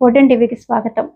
ఓటెన్ టీవీకి స్వాగతం.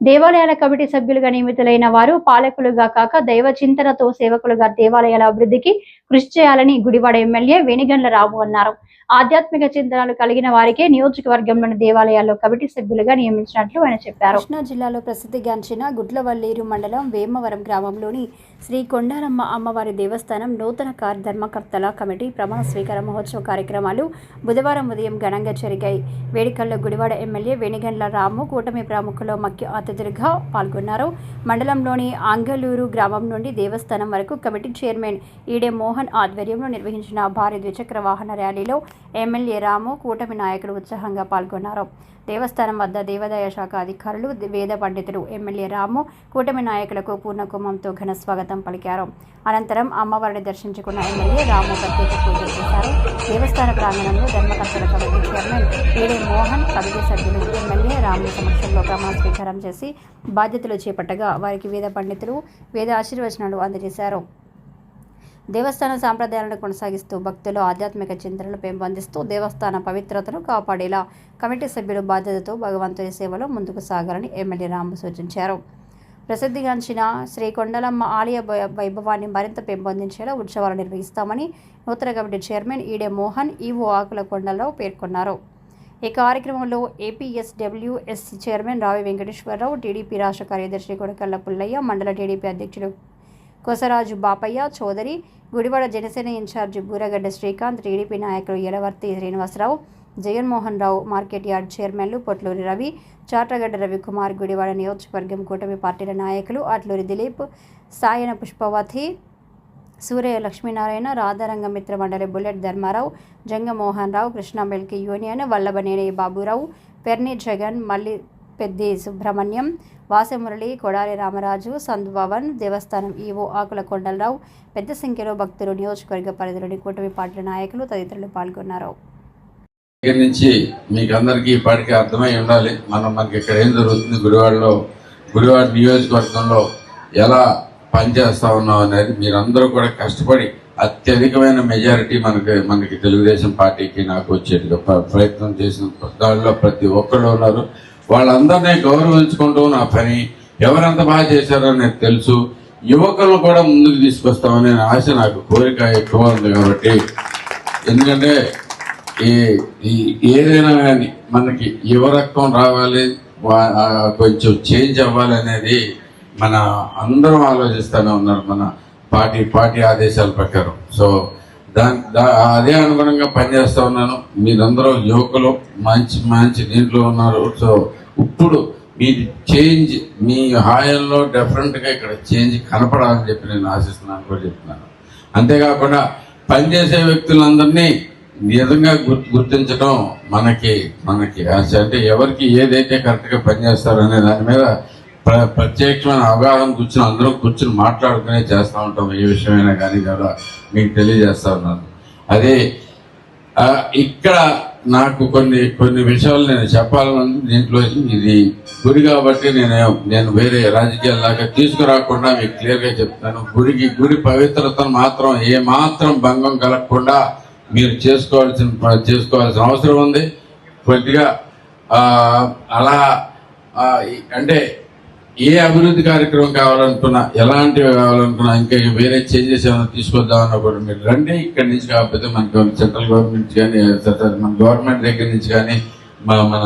దేవాలయాల కమిటీ సభ్యులుగా నియమితులైన వారు పాలకులుగా కాక దైవ చింతనతో సేవకులుగా దేవాలయాల అభివృద్ధికి కృషి చేయాలని గుడివాడ ఎమ్మెల్యే వేణిగండ్ల రావు అన్నారు. ఆధ్యాత్మిక చింతనలు కలిగిన వారికే నియోజకవర్గంలోని దేవాలయాల్లో కమిటీ సభ్యులుగా నియమించినట్లు ఆయన చెప్పారు. కృష్ణా జిల్లాలో ప్రసిద్ధిగాంచిన గుడ్లవల్లేరు మండలం వేమవరం గ్రామంలోని శ్రీ కొండారమ్మ అమ్మవారి దేవస్థానం నూతన కార్యధర్మకర్తల కమిటీ ప్రమాణ స్వీకార మహోత్సవ కార్యక్రమాలు బుధవారం ఉదయం ఘనంగా జరిగాయి. వేడుకల్లో గుడివాడ ఎమ్మెల్యే వేణిగండ్ల రాము కూటమి ప్రముఖులు ముఖ్య అతిథులుగా పాల్గొన్నారు. మండలంలోని ఆంగలూరు గ్రామం నుండి దేవస్థానం వరకు కమిటీ చైర్మన్ ఈడే మోహన్ ఆధ్వర్యంలో నిర్వహించిన భారీ ద్విచక్ర వాహన ర్యాలీలో ఎమ్మెల్యే రాము కూటమి నాయకులు ఉత్సాహంగా పాల్గొన్నారు. దేవస్థానం వద్ద దేవాదాయ శాఖ అధికారులు వేద పండితులు ఎమ్మెల్యే రాము కూటమి నాయకులకు పూర్ణకుమంతో ఘన స్వాగతం పలికారు. అనంతరం అమ్మవారిని దర్శించుకున్న ఎమ్మెల్యే రాము ప్రత్యేక పూజలు చేశారు. దేవస్థాన ప్రాంగణంలో ధర్మకర్తల committee chairman Ede Mohan committee సభ్యులు ఎమ్మెల్యే రాము సమక్షంలో ప్రమాణ స్వీకారం చేసి బాధ్యతలు చేపట్టగా వారికి వేద పండితులు వేద ఆశీర్వచనాలు అందజేశారు. దేవస్థాన సాంప్రదాయాలను కొనసాగిస్తూ భక్తులు ఆధ్యాత్మిక చింతనలు పెంపొందిస్తూ దేవస్థాన పవిత్రతను కాపాడేలా కమిటీ సభ్యులు బాధ్యతతో భగవంతుని సేవలో ముందుకు సాగాలని ఎమ్మెల్యే రాము సూచించారు. ప్రసిద్ధిగాంచిన శ్రీ కొండలమ్మ ఆలయ వైభవాన్ని మరింత పెంపొందించేలా ఉత్సవాలు నిర్వహిస్తామని నూతన కమిటీ చైర్మన్ ఈడే మోహన్ ఈవో ఆకుల కొండలరావు పేర్కొన్నారు. ఈ కార్యక్రమంలో ఏపీఎస్డబ్ల్యూఎస్ చైర్మన్ రావి వెంకటేశ్వరరావు టీడీపీ రాష్ట్ర కార్యదర్శి కొడకల్ల పుల్లయ్య మండల టీడీపీ అధ్యక్షుడు కొసరాజు బాపయ్య చౌదరి గుడివాడ జనసేన ఇన్ఛార్జి బూరగడ్డ శ్రీకాంత్ టీడీపీ నాయకులు ఎలవర్తి శ్రీనివాసరావు జగన్మోహన్ రావు మార్కెట్ యార్డ్ చైర్మన్లు పొట్లూరి రవి చాటగడ్డ రవికుమార్ గుడివాడ నియోజకవర్గం కూటమి పార్టీల నాయకులు అట్లూరి దిలీప్ సాయన పుష్పవతి సూర్య Lakshminarayana Radharanga Mitra Mandali bullet Dharmarao Jaganmohan Rao Krishna milk union Vallabhaneni Baburao Perni Jagan Malli Peddi Subrahmanyam Vasa Murali Kodali Ramaraju సంధ్భవన్ దేవస్థానం ఈవో ఆకుల కొండలరావు పెద్ద సంఖ్యలో భక్తులు నియోజకవర్గ పరిధిలోని కూటమి పార్టీల నాయకులు తదితరులు పాల్గొన్నారు. దగ్గర నుంచి మీకు అందరికీ ఇప్పటికీ అర్థమై ఉండాలి మనం మనకి ఇక్కడ ఏం జరుగుతుంది గుడివాడలో గుడివాడ నియోజకవర్గంలో ఎలా పనిచేస్తా ఉన్నాం అనేది మీరందరూ కూడా కష్టపడి అత్యధికమైన మెజారిటీ మనకి మనకి తెలుగుదేశం పార్టీకి నాకు వచ్చేట్టుగా ప్ర- ప్రయత్నం చేసిన దానిలో ప్రతి ఒక్కళ్ళు ఉన్నారు. వాళ్ళందరినీ గౌరవించుకుంటూ నా పని ఎవరెంత బాగా చేశారో నాకు తెలుసు. యువకులను కూడా ముందుకు తీసుకొస్తామనే ఆశ నాకు కోరిక ఎక్కువ ఉంది కాబట్టి. ఎందుకంటే ఈ ఈ- ఏదైనా కానీ మనకి యువరక్తం రావాలి వా- కొంచెం చేంజ్ అవ్వాలి అనేది మన అందరం ఆలోచిస్తూనే ఉన్నారు మన పార్టీ పార్టీ ఆదేశాల ప్రకారం. సో దాని అదే అనుగుణంగా పనిచేస్తూ ఉన్నాను. మీరందరూ యువకులు మంచి మంచి దీంట్లో ఉన్నారు. సో ఇప్పుడు మీ చేంజ్ మీ హాయంలో డెఫరెంట్గా ఇక్కడ చేంజ్ కనపడాలని చెప్పి నేను ఆశిస్తున్నాను కూడా చెప్తున్నాను. అంతేకాకుండా పనిచేసే వ్యక్తులందరినీ నిజంగా గుర్- గుర్తించడం మనకి మనకి అంటే ఎవరికి ఏదైతే కరెక్ట్గా పనిచేస్తారనే దాని మీద ప్ర ప్రత్యేకమైన అవగాహన కూర్చుని అందరం కూర్చుని మాట్లాడుకునే చేస్తూ ఉంటాం. ఏ విషయమైనా కానీ కూడా మీకు తెలియజేస్తా ఉన్నాను. అదే ఇక్కడ నాకు కొన్ని కొన్ని విషయాలు నేను చెప్పాలని దీంట్లో ఇది గుడి కాబట్టి నేను నేను వేరే రాజకీయాల్లాగా తీసుకురాకుండా మీకు క్లియర్గా చెప్తాను. గుడికి గుడి పవిత్రతను మాత్రం ఏ మాత్రం భంగం కలగకుండా మీరు చేసుకోవాల్సిన చేసుకోవాల్సిన అవసరం ఉంది. కొద్దిగా అలా అంటే ఏ అభివృద్ధి కార్యక్రమం కావాలనుకున్నా ఎలాంటివి కావాలనుకున్నా ఇంకా వేరే చేంజెస్ ఏమైనా తీసుకొద్దామన్నా కూడా మీరు రండి. ఇక్కడి నుంచి కాకపోతే మనకి సెంట్రల్ గవర్నమెంట్ కానీ మన గవర్నమెంట్ దగ్గర నుంచి కానీ మన మన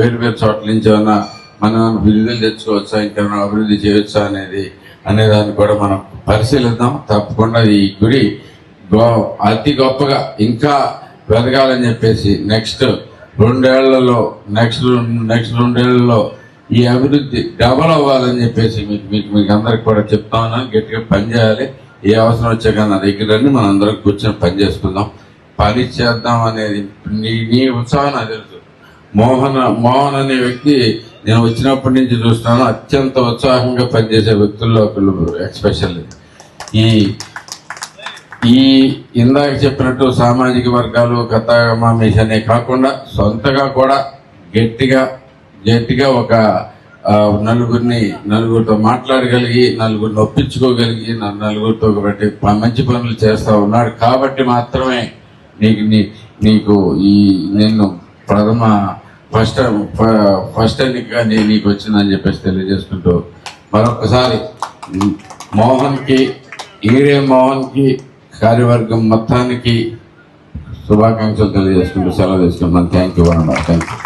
వేరు వేరు చోట్ల నుంచి ఏమైనా మనం విలువలు తెచ్చుకోవచ్చా ఇంకేమైనా అభివృద్ధి చేయొచ్చా అనేది అనే దాన్ని కూడా మనం పరిశీలిద్దాం. తప్పకుండా ఈ గుడి గో అతి గొప్పగా ఇంకా వెదగాలని చెప్పేసి నెక్స్ట్ రెండేళ్ళలో నెక్స్ట్ నెక్స్ట్ రెండేళ్ళలో ఈ అభివృద్ధి డబల్ అవ్వాలని చెప్పేసి మీకు మీకు మీకు అందరికి కూడా చెప్తా ఉన్నాను గట్టిగా పనిచేయాలి ఏ అవసరం వచ్చాక నా దగ్గర రండి మనం అందరం కూర్చొని పని చేసుకుందాం. పని చేద్దాం అనేది నీ నీ ఉత్సాహం నాకు తెలుసు. మోహన్ మోహన్ అనే వ్యక్తి నేను వచ్చినప్పటి నుంచి చూస్తున్నాను అత్యంత ఉత్సాహంగా పనిచేసే వ్యక్తుల్లో ఒకళ్ళు ఎక్స్పెషల్లీ ఈ ఈ ఇందాక చెప్పినట్టు సామాజిక వర్గాలు కథామామేష్ మిషనే కాకుండా సొంతగా కూడా గట్టిగా గట్టిగా ఒక నలుగురిని నలుగురితో మాట్లాడగలిగి నలుగురిని ఒప్పించుకోగలిగి నలుగురితో ఒకటి మంచి పనులు చేస్తూ ఉన్నాడు. కాబట్టి మాత్రమే నీకు నీ- నీకు ఈ నిన్ను ప్రథమ ఫస్ట్ ఫస్ట్ ఎన్నికగా నేను నీకు వచ్చిందని చెప్పేసి తెలియజేసుకుంటూ మరొకసారి మోహన్కి ఈడే మోహన్కి కార్యవర్గం మొత్తానికి శుభాకాంక్షలు తెలియజేసుకుంటూ సెలవు తీసుకుంటున్నాను. థ్యాంక్ యూ అన్నమాట థ్యాంక్ యూ